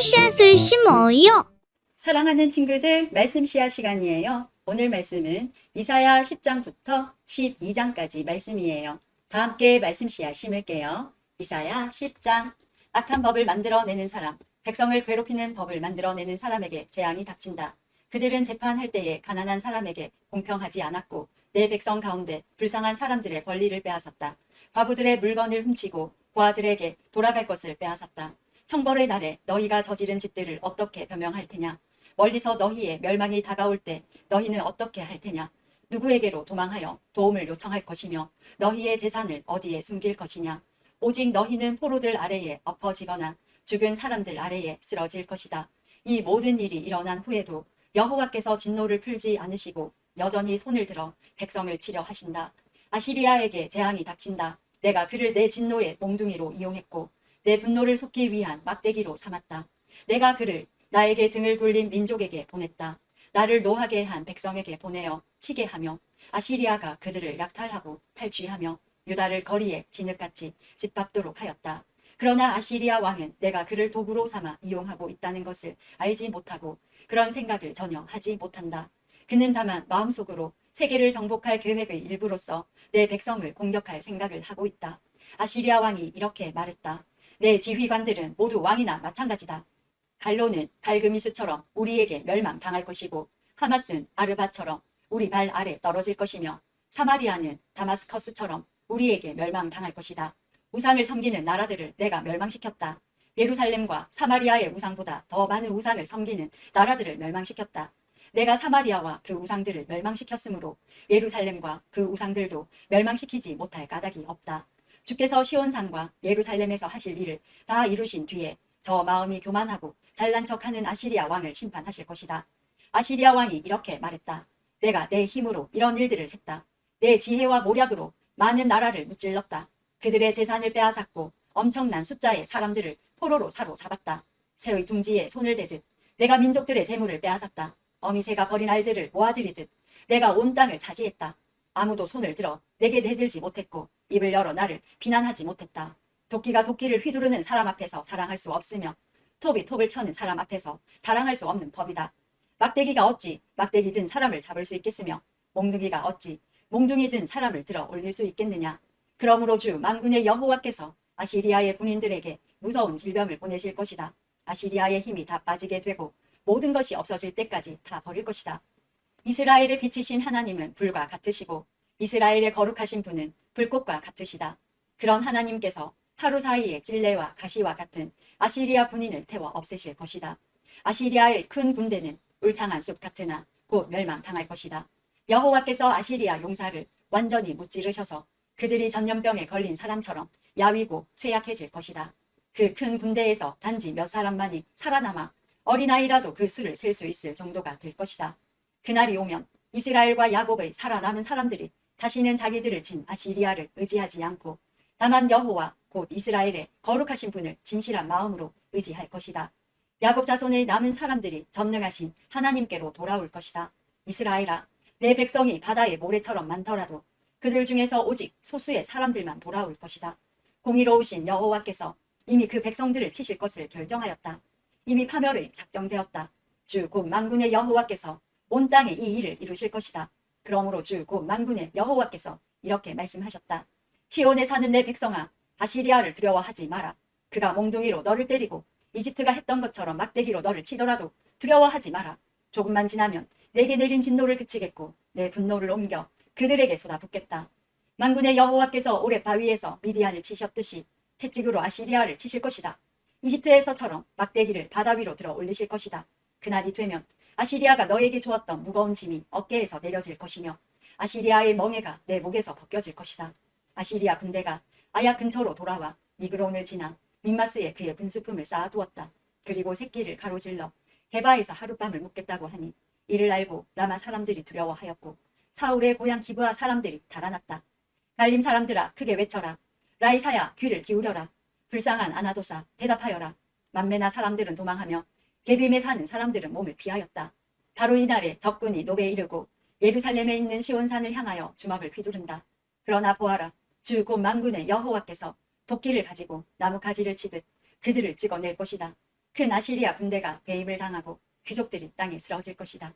씨앗을 심어요. 사랑하는 친구들, 말씀 시야 시간이에요. 오늘 말씀은 이사야 10장부터 12장까지 말씀이에요. 다 함께 말씀 시야 심을게요. 이사야 10장. 악한 법을 만들어내는 사람, 백성을 괴롭히는 법을 만들어내는 사람에게 재앙이 닥친다. 그들은 재판할 때에 가난한 사람에게 공평하지 않았고 내 백성 가운데 불쌍한 사람들의 권리를 빼앗았다. 과부들의 물건을 훔치고 고아들에게 돌아갈 것을 빼앗았다. 형벌의 날에 너희가 저지른 짓들을 어떻게 변명할 테냐? 멀리서 너희의 멸망이 다가올 때 너희는 어떻게 할 테냐? 누구에게로 도망하여 도움을 요청할 것이며 너희의 재산을 어디에 숨길 것이냐? 오직 너희는 포로들 아래에 엎어지거나 죽은 사람들 아래에 쓰러질 것이다. 이 모든 일이 일어난 후에도 여호와께서 진노를 풀지 않으시고 여전히 손을 들어 백성을 치려 하신다. 아시리아에게 재앙이 닥친다. 내가 그를 내 진노의 몽둥이로 이용했고 내 분노를 솟기 위한 막대기로 삼았다. 내가 그를 나에게 등을 돌린 민족에게 보냈다. 나를 노하게 한 백성에게 보내어 치게 하며 아시리아가 그들을 약탈하고 탈취하며 유다를 거리에 진흙같이 짓밟도록 하였다. 그러나 아시리아 왕은 내가 그를 도구로 삼아 이용하고 있다는 것을 알지 못하고 그런 생각을 전혀 하지 못한다. 그는 다만 마음속으로 세계를 정복할 계획의 일부로서 내 백성을 공격할 생각을 하고 있다. 아시리아 왕이 이렇게 말했다. 내 지휘관들은 모두 왕이나 마찬가지다. 갈로는 갈그미스처럼 우리에게 멸망당할 것이고 하마스는 아르바처럼 우리 발 아래 떨어질 것이며 사마리아는 다마스커스처럼 우리에게 멸망당할 것이다. 우상을 섬기는 나라들을 내가 멸망시켰다. 예루살렘과 사마리아의 우상보다 더 많은 우상을 섬기는 나라들을 멸망시켰다. 내가 사마리아와 그 우상들을 멸망시켰으므로 예루살렘과 그 우상들도 멸망시키지 못할 까닭이 없다. 주께서 시온산과 예루살렘에서 하실 일을 다 이루신 뒤에 저 마음이 교만하고 잘난 척하는 아시리아 왕을 심판하실 것이다. 아시리아 왕이 이렇게 말했다. 내가 내 힘으로 이런 일들을 했다. 내 지혜와 모략으로 많은 나라를 무찔렀다. 그들의 재산을 빼앗았고 엄청난 숫자의 사람들을 포로로 사로잡았다. 새의 둥지에 손을 대듯 내가 민족들의 재물을 빼앗았다. 어미새가 버린 알들을 모아들이듯 내가 온 땅을 차지했다. 아무도 손을 들어 내게 내들지 못했고 입을 열어 나를 비난하지 못했다. 도끼가 도끼를 휘두르는 사람 앞에서 자랑할 수 없으며 톱이 톱을 켜는 사람 앞에서 자랑할 수 없는 법이다. 막대기가 어찌 막대기 든 사람을 잡을 수 있겠으며 몽둥이가 어찌 몽둥이 든 사람을 들어 올릴 수 있겠느냐. 그러므로 주 만군의 여호와께서 아시리아의 군인들에게 무서운 질병을 보내실 것이다. 아시리아의 힘이 다 빠지게 되고 모든 것이 없어질 때까지 다 버릴 것이다. 이스라엘의 빛이신 하나님은 불과 같으시고 이스라엘의 거룩하신 분은 불꽃과 같으시다. 그런 하나님께서 하루 사이에 찔레와 가시와 같은 아시리아 군인을 태워 없애실 것이다. 아시리아의 큰 군대는 울창한 숲 같으나 곧 멸망당할 것이다. 여호와께서 아시리아 용사를 완전히 무찌르셔서 그들이 전염병에 걸린 사람처럼 야위고 쇠약해질 것이다. 그 큰 군대에서 단지 몇 사람만이 살아남아 어린아이라도 그 수를 셀 수 있을 정도가 될 것이다. 그날이 오면 이스라엘과 야곱의 살아남은 사람들이 다시는 자기들을 진 아시리아를 의지하지 않고 다만 여호와 곧 이스라엘의 거룩하신 분을 진실한 마음으로 의지할 것이다. 야곱 자손의 남은 사람들이 전능하신 하나님께로 돌아올 것이다. 이스라엘아, 내 백성이 바다의 모래처럼 많더라도 그들 중에서 오직 소수의 사람들만 돌아올 것이다. 공의로우신 여호와께서 이미 그 백성들을 치실 것을 결정하였다. 이미 파멸이 작정되었다. 주 곧 만군의 여호와께서 온 땅에 이 일을 이루실 것이다. 그러므로 주 곧 만군의 여호와께서 이렇게 말씀하셨다. 시온에 사는 내 백성아, 아시리아를 두려워하지 마라. 그가 몽둥이로 너를 때리고 이집트가 했던 것처럼 막대기로 너를 치더라도 두려워하지 마라. 조금만 지나면 내게 내린 진노를 그치겠고 내 분노를 옮겨 그들에게 쏟아붓겠다. 만군의 여호와께서 오래 바위에서 미디안을 치셨듯이 채찍으로 아시리아를 치실 것이다. 이집트에서처럼 막대기를 바다 위로 들어 올리실 것이다. 그날이 되면 아시리아가 너에게 주었던 무거운 짐이 어깨에서 내려질 것이며 아시리아의 멍에가 내 목에서 벗겨질 것이다. 아시리아 군대가 아야 근처로 돌아와 미그론을 지나 민마스에 그의 군수품을 쌓아두었다. 그리고 새끼를 가로질러 게바에서 하룻밤을 묵겠다고 하니 이를 알고 라마 사람들이 두려워하였고 사울의 고향 기브아 사람들이 달아났다. 갈림 사람들아 크게 외쳐라. 라이사야 귀를 기울여라. 불쌍한 아나도사 대답하여라. 만메나 사람들은 도망하며 게빔에 사는 사람들은 몸을 피하였다. 바로 이날에 적군이 노베에 이르고 예루살렘에 있는 시온산을 향하여 주먹을 휘두른다. 그러나 보아라. 주 곧 만군의 여호와께서 도끼를 가지고 나무 가지를 치듯 그들을 찍어낼 것이다. 큰 아시리아 군대가 배임을 당하고 귀족들이 땅에 쓰러질 것이다.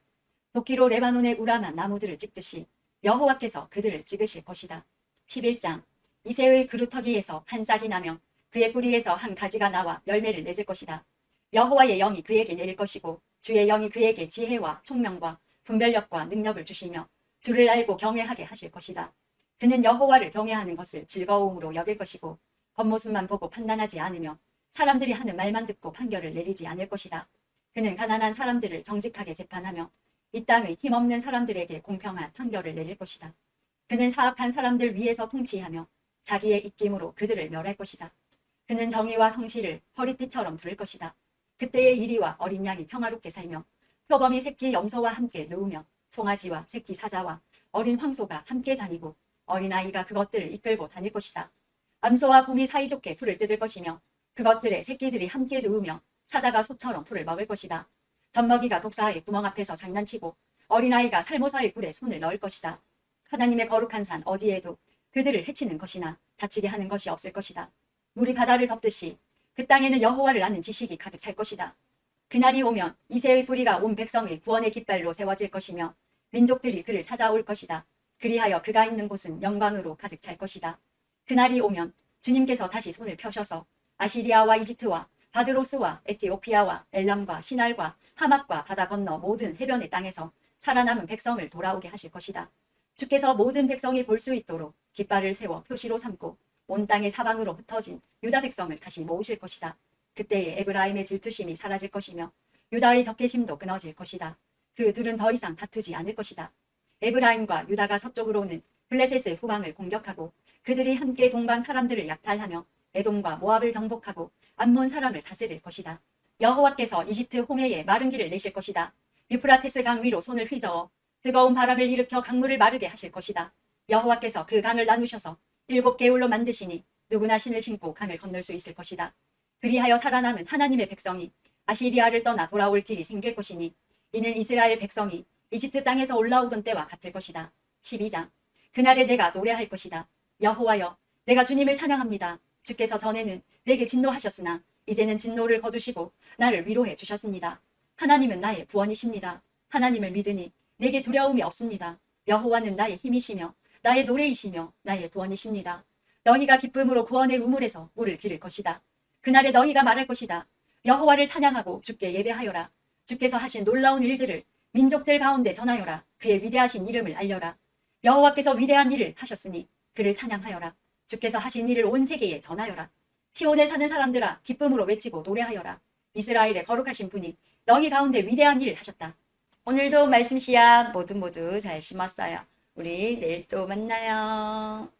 도끼로 레바논의 우람한 나무들을 찍듯이 여호와께서 그들을 찍으실 것이다. 11장 이새의 그루터기에서 한 싹이 나며 그의 뿌리에서 한 가지가 나와 열매를 맺을 것이다. 여호와의 영이 그에게 내릴 것이고 주의 영이 그에게 지혜와 총명과 분별력과 능력을 주시며 주를 알고 경외하게 하실 것이다. 그는 여호와를 경외하는 것을 즐거움으로 여길 것이고 겉모습만 보고 판단하지 않으며 사람들이 하는 말만 듣고 판결을 내리지 않을 것이다. 그는 가난한 사람들을 정직하게 재판하며 이 땅의 힘없는 사람들에게 공평한 판결을 내릴 것이다. 그는 사악한 사람들 위에서 통치하며 자기의 입김으로 그들을 멸할 것이다. 그는 정의와 성실을 허리띠처럼 두를 것이다. 그때의 이리와 어린 양이 평화롭게 살며 표범이 새끼 염소와 함께 누우며 송아지와 새끼 사자와 어린 황소가 함께 다니고 어린아이가 그것들을 이끌고 다닐 것이다. 암소와 곰이 사이좋게 풀을 뜯을 것이며 그것들의 새끼들이 함께 누우며 사자가 소처럼 풀을 먹을 것이다. 젖먹이가 독사의 구멍 앞에서 장난치고 어린아이가 살모사의 굴에 손을 넣을 것이다. 하나님의 거룩한 산 어디에도 그들을 해치는 것이나 다치게 하는 것이 없을 것이다. 물이 바다를 덮듯이 그 땅에는 여호와를 아는 지식이 가득 찰 것이다. 그날이 오면 이새의 뿌리가 온 백성의 구원의 깃발로 세워질 것이며 민족들이 그를 찾아올 것이다. 그리하여 그가 있는 곳은 영광으로 가득 찰 것이다. 그날이 오면 주님께서 다시 손을 펴셔서 아시리아와 이집트와 바드로스와 에티오피아와 엘람과 시날과 하맛과 바다 건너 모든 해변의 땅에서 살아남은 백성을 돌아오게 하실 것이다. 주께서 모든 백성이 볼 수 있도록 깃발을 세워 표시로 삼고 온 땅의 사방으로 흩어진 유다 백성을 다시 모으실 것이다. 그때에 에브라임의 질투심이 사라질 것이며 유다의 적개심도 끊어질 것이다. 그 둘은 더 이상 다투지 않을 것이다. 에브라임과 유다가 서쪽으로 오는 블레셋의 후방을 공격하고 그들이 함께 동방 사람들을 약탈하며 에돔과 모압을 정복하고 암몬 사람을 다스릴 것이다. 여호와께서 이집트 홍해에 마른 길을 내실 것이다. 유프라테스 강 위로 손을 휘저어 뜨거운 바람을 일으켜 강물을 마르게 하실 것이다. 여호와께서 그 강을 나누셔서 일곱 개울로 만드시니 누구나 신을 신고 강을 건널 수 있을 것이다. 그리하여 살아남은 하나님의 백성이 아시리아를 떠나 돌아올 길이 생길 것이니 이는 이스라엘 백성이 이집트 땅에서 올라오던 때와 같을 것이다. 12장 그날에 내가 노래할 것이다. 여호와여 내가 주님을 찬양합니다. 주께서 전에는 내게 진노하셨으나 이제는 진노를 거두시고 나를 위로해 주셨습니다. 하나님은 나의 구원이십니다. 하나님을 믿으니 내게 두려움이 없습니다. 여호와는 나의 힘이시며 나의 노래이시며 나의 구원이십니다. 너희가 기쁨으로 구원의 우물에서 물을 기를 것이다. 그날에 너희가 말할 것이다. 여호와를 찬양하고 주께 예배하여라. 주께서 하신 놀라운 일들을 민족들 가운데 전하여라. 그의 위대하신 이름을 알려라. 여호와께서 위대한 일을 하셨으니 그를 찬양하여라. 주께서 하신 일을 온 세계에 전하여라. 시온에 사는 사람들아 기쁨으로 외치고 노래하여라. 이스라엘의 거룩하신 분이 너희 가운데 위대한 일을 하셨다. 오늘도 말씀 씨앗 모두 모두 잘 심었어요. 우리 내일 또 만나요.